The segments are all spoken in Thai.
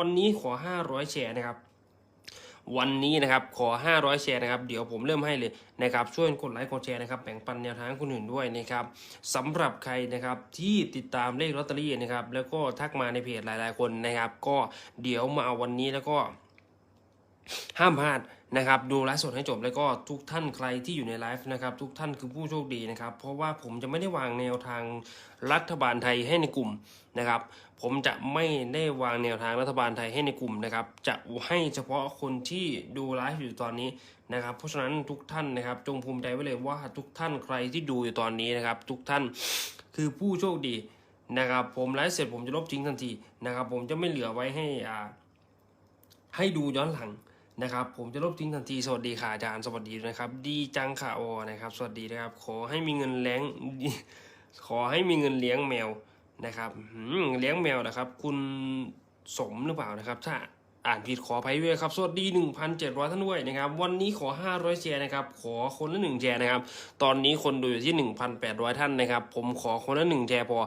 วันนี้ขอ 500 แชร์นะครับ วันนี้นะครับขอ 500 แชร์นะครับ เดี๋ยวผมเริ่มให้เลยนะครับ ช่วยกดไลค์กดแชร์นะครับแบ่งปันแนวทางคนอื่นด้วยนะครับสำหรับใครนะครับที่ติดตามเลขลอตเตอรี่นะครับ แล้วก็ทักมาในเพจหลาย ๆ คนนะครับ ก็เดี๋ยวมาเอาวันนี้แล้วก็ห้ามพลาด นะครับดูไลฟ์สดให้จบแล้วก็ทุกท่านใครที่อยู่ในไลฟ์นะครับทุกท่านคือผู้โชคดีนะครับ เพราะว่าผมจะไม่ได้วางแนวทางรัฐบาลไทยให้ในกลุ่มนะครับ ผมจะไม่ได้วางแนวทางรัฐบาลไทยให้ในกลุ่มนะครับ จะให้เฉพาะคนที่ดูไลฟ์อยู่ตอนนี้นะครับ เพราะฉะนั้นทุกท่านนะครับ จงภูมิใจไว้เลยว่าทุกท่านใครที่ดูอยู่ตอนนี้นะครับ ทุกท่านคือผู้โชคดีนะครับ ผมไลฟ์เสร็จผมจะลบทิ้งทันทีนะครับ ผมจะไม่เหลือไว้ให้อ่าให้ดูย้อนหลัง นะครับ ผมจะลบทิ้งทันที สวัสดีค่ะอาจารย์ สวัสดีนะครับ ดีจังค่ะโอนะครับ สวัสดีนะครับ ขอให้มีเงินเลี้ยง ขอให้มีเงินเลี้ยงแมวนะครับเลี้ยงแมวนะครับ คุณสมหรือเปล่านะครับ ถ้า อ่านผิดขออภัยด้วยครับ สวัสดี 1,700 ท่านด้วยนะครับ วันนี้ขอ 500แชร์นะครับ ขอคนละ1แชร์นะครับ ตอนนี้คนดูอยู่ที่ 1,800 ท่านนะครับ ผมขอคนละ1แชร์พอ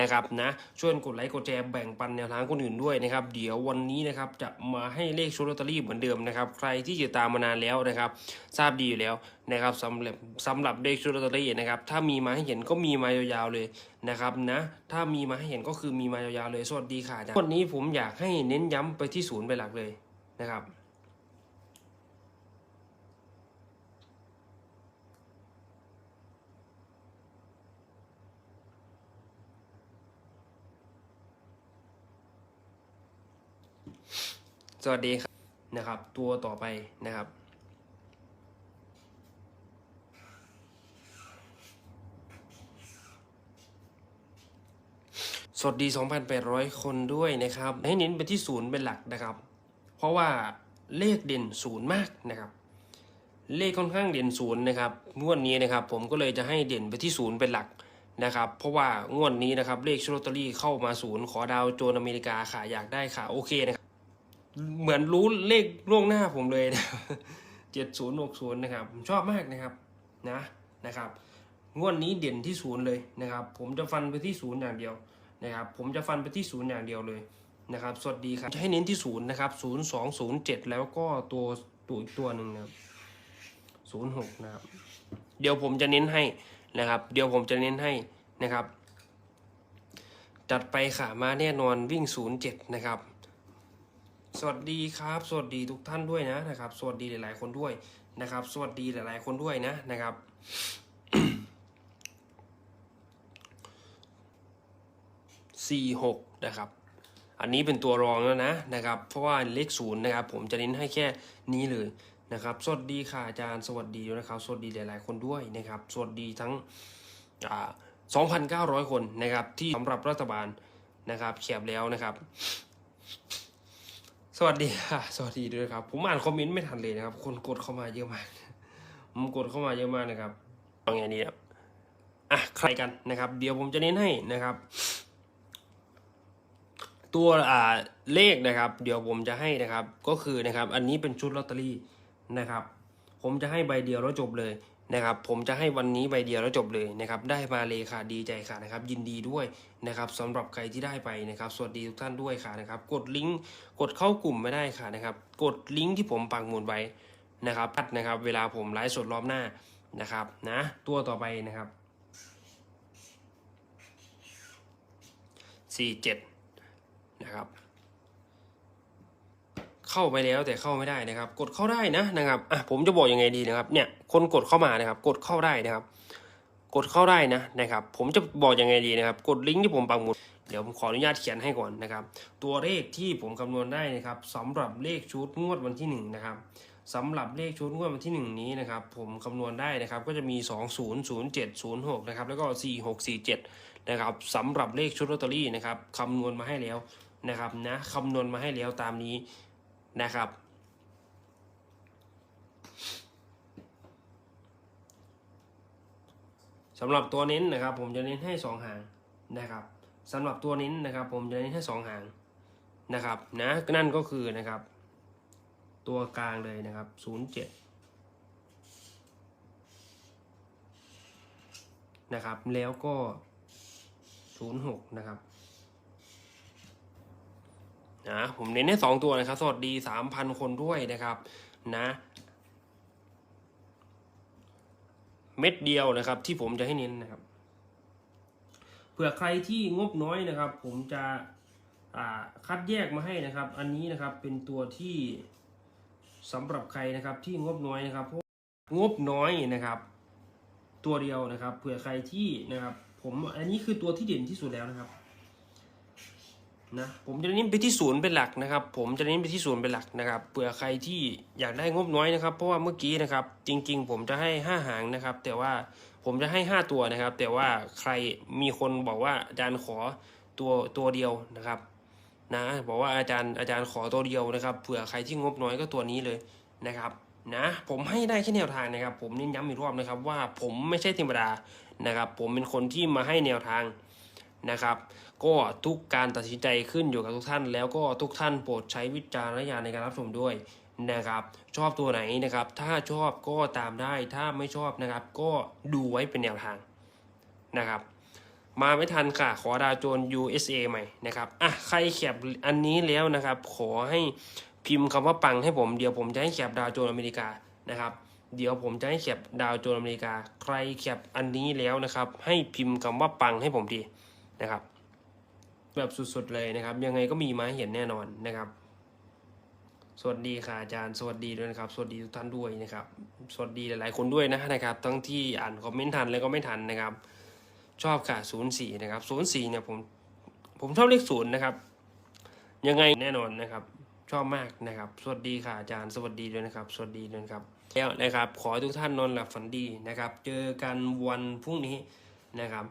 นะครับนะ ช่วยกดไลค์กดแชร์แบ่งปันแนวทางคนอื่นด้วยนะครับ เดี๋ยววันนี้นะครับจะมาให้เลขชุดลอตเตอรี่เหมือนเดิมนะครับ ใครที่ติดตามมานานแล้วนะครับ ทราบดีอยู่แล้วนะครับสำหรับสำหรับเลขชุดลอตเตอรี่นะครับถ้ามีมาให้เห็นก็มีมายาวๆเลยนะครับนะถ้ามีมาให้เห็นก็คือมีมายาวๆเลยสวัสดีค่ะอาจารย์วันนี้ผมอยากให้เน้นย้ำไปที่ศูนย์เป็นหลักเลยนะครับสวัสดีครับนะครับ ตัวต่อไปนะครับ สวัสดี 2,800 คนด้วยนะครับ ให้เน้นไปที่ศูนย์เป็นหลักนะครับ เพราะว่าเลขเด่นศูนย์มากนะครับ เลขค่อนข้างเด่นศูนย์นะครับงวดนี้นะครับ ผมก็เลยจะให้เด่นไปที่ศูนย์เป็นหลักนะครับ เพราะว่างวดนี้นะครับเลขชุดลอตเตอรี่เข้ามาศูนย์ขอดาวโจนอเมริกาค่ะอยากได้ค่ะโอเคนะครับเหมือนรู้เลขล่วงหน้าผมเลยนะเจ็ดศูนย์หกศูนย์นะครับผมชอบมากนะครับนะนะครับ งวดนี้เด่นที่ศูนย์เลยนะครับ ผมจะฟันไปที่ศูนย์อย่างเดียว นะครับผมจะฟันไปที่ศูนย์อย่างเดียวเลยนะครับสวัสดีครับจะให้เน้นที่ศูนย์นะครับศูนย์สองศูนย์เจ็ดแล้วก็ตัวตัวอีกตัวหนึ่งนะครับศูนย์หกนะครับเดี๋ยวผมจะเน้นให้นะครับ เดี๋ยวผมจะเน้นให้นะครับ จัดไปค่ะมาแน่นอนวิ่งศูนย์เจ็ดนะครับสวัสดีครับ สวัสดีทุกท่านด้วยนะนะครับ สวัสดีหลาย ๆ คนด้วยนะครับ สวัสดีหลาย ๆ คนด้วยนะนะครับ สี่หกนะครับ อันนี้เป็นตัวรองแล้วนะนะครับ เพราะว่าเลขศูนย์นะครับ ผมจะเน้นให้แค่นี้เลยนะครับ สวัสดีค่ะอาจารย์สวัสดีด้วยนะครับ สวัสดีหลาย ๆ คนด้วยนะครับ สวัสดีทั้งอ่า2,900 คนนะครับ ที่สำหรับรัฐบาลนะครับแคบแล้วนะครับ สวัสดีค่ะ สวัสดีด้วยครับ ผมอ่านคอมเมนต์ไม่ทันเลยนะครับ คนกดเข้ามาเยอะมากผมกดเข้ามาเยอะมากนะครับเอาไงดีครับอะใครกันนะครับ เดี๋ยวผมจะเน้นให้นะครับ ตัวอ่าเลขนะครับ เดี๋ยวผมจะให้นะครับก็คือนะครับ อันนี้เป็นชุดลอตเตอรี่นะครับ ผมจะให้ใบเดียวแล้วจบเลยนะครับ ผมจะให้วันนี้ใบเดียวแล้วจบเลยนะครับ ได้มาเลยค่ะดีใจค่ะนะครับ ยินดีด้วยนะครับสำหรับใครที่ได้ไปนะครับ สวัสดีทุกท่านด้วยค่ะนะครับ กดลิงก์กดเข้ากลุ่มไม่ได้ค่ะนะครับ กดลิงก์ที่ผมปักหมุดไว้นะครับพัดนะครับ เวลาผมไลฟ์สดรอบหน้านะครับ นะ ตัวต่อไปนะครับสี่เจ็ด นะครับ เข้าไปแล้วแต่เข้าไม่ได้นะครับ กดเข้าได้นะนะครับอะผมจะบอกยังไงดีนะครับ เนี่ยคนกดเข้ามานะครับ กดเข้าได้นะครับ กดเข้าได้นะนะครับ ผมจะบอกยังไงดีนะครับ กดลิงก์ที่ผมปักหมุดเดี๋ยวผมขออนุญาตเขียนให้ก่อนนะครับ ตัวเลขที่ผมคำนวณได้นะครับสำหรับเลขชุดงวดวันที่หนึ่งนะครับสำหรับเลขชุดงวดวันที่หนึ่งนี้นะครับ ผมคำนวณได้นะครับก็จะมี 2 0 0 7 0 6 นะครับ แล้วก็ 4 6 4 7 นะครับสำหรับเลขชุดลอตเตอรี่นะครับคำนวณมาให้แล้ว นะครับนะคำนวณมาให้แล้วตามนี้นะครับ สำหรับตัวเน้นนะครับ ผมจะเน้นให้สองหางนะครับสำหรับตัวเน้นนะครับ ผมจะเน้นให้สองหางนะครับนะนั่นก็คือนะครับ ตัวกลางเลยนะครับศูนย์เจ็ดนะครับแล้วก็ศูนย์หกนะครับ นะผมเน้นให้สองตัวนะครับ สวัสดีสามพันคนด้วยนะครับนะเม็ดเดียวนะครับ ที่ผมจะให้เน้นนะครับเผื่อใครที่งบน้อยนะครับ ผมจะคัดแยกมาให้นะครับ อันนี้นะครับเป็นตัวที่สำหรับใครนะครับที่งบน้อยนะครับเพราะงบน้อยนะครับ ตัวเดียวนะครับ เผื่อใครที่นะครับ ผมอันนี้คือตัวที่เด่นที่สุดแล้วนะครับ นะผมจะเน้นไปที่ศูนย์เป็นหลักนะครับ ผมจะเน้นไปที่ศูนย์เป็นหลักนะครับเผื่อใครที่อยากได้งบน้อยนะครับ เพราะว่าเมื่อกี้นะครับ จริง ๆ ผมจะให้ห้าหางนะครับ แต่ว่าผมจะให้ห้าตัวนะครับ แต่ว่าใครมีคนบอกว่าอาจารย์ขอตัวตัวเดียวนะครับ นะบอกว่าอาจารย์อาจารย์ขอตัวเดียวนะครับเผื่อใครที่งบน้อยก็ตัวนี้เลยนะครับนะผมให้ได้แค่แนวทางนะครับ ผมเน้นย้ำอีกรอบนะครับ ว่าผมไม่ใช่เทวดานะครับ ผมเป็นคนที่มาให้แนวทาง นะครับ ก็ทุกการตัดสินใจขึ้นอยู่กับทุกท่าน แล้วก็ทุกท่านโปรดใช้วิจารณญาณในการรับชมด้วยนะครับ ชอบตัวไหนนะครับ ถ้าชอบก็ตามได้ ถ้าไม่ชอบนะครับ ก็ดูไว้เป็นแนวทางนะครับ มาไม่ทันค่ะ ขอดาวโจน USA ใหม่นะครับ อะ ใครแคปอันนี้แล้วนะครับ ขอให้พิมพ์คำว่าปังให้ผม เดี๋ยวผมจะให้แคปดาวโจนอเมริกานะครับเดี๋ยวผมจะให้แคปดาวโจนอเมริกา ใครแคปอันนี้แล้วนะครับ ให้พิมพ์คำว่าปังให้ผมที นะครับ แบบสุดๆเลยนะครับ ยังไงก็มีมาให้เห็นแน่นอนนะครับ สวัสดีค่ะอาจารย์สวัสดีด้วยนะครับ สวัสดีทุกท่านด้วยนะครับ สวัสดีหลายๆคนด้วยนะนะครับ ทั้งที่อ่านคอมเมนต์ทันแล้วก็ไม่ทันนะครับ ชอบค่ะศูนย์สี่นะครับศูนย์สี่เนี่ยผมผมชอบเลขศูนย์นะครับ ยังไงแน่นอนนะครับชอบมากนะครับ สวัสดีค่ะอาจารย์ สวัสดีด้วยนะครับ สวัสดีด้วยครับ แล้วนะครับ ขอทุกท่านนอนหลับฝันดีนะครับ เจอกันวันพรุ่งนี้นะครับ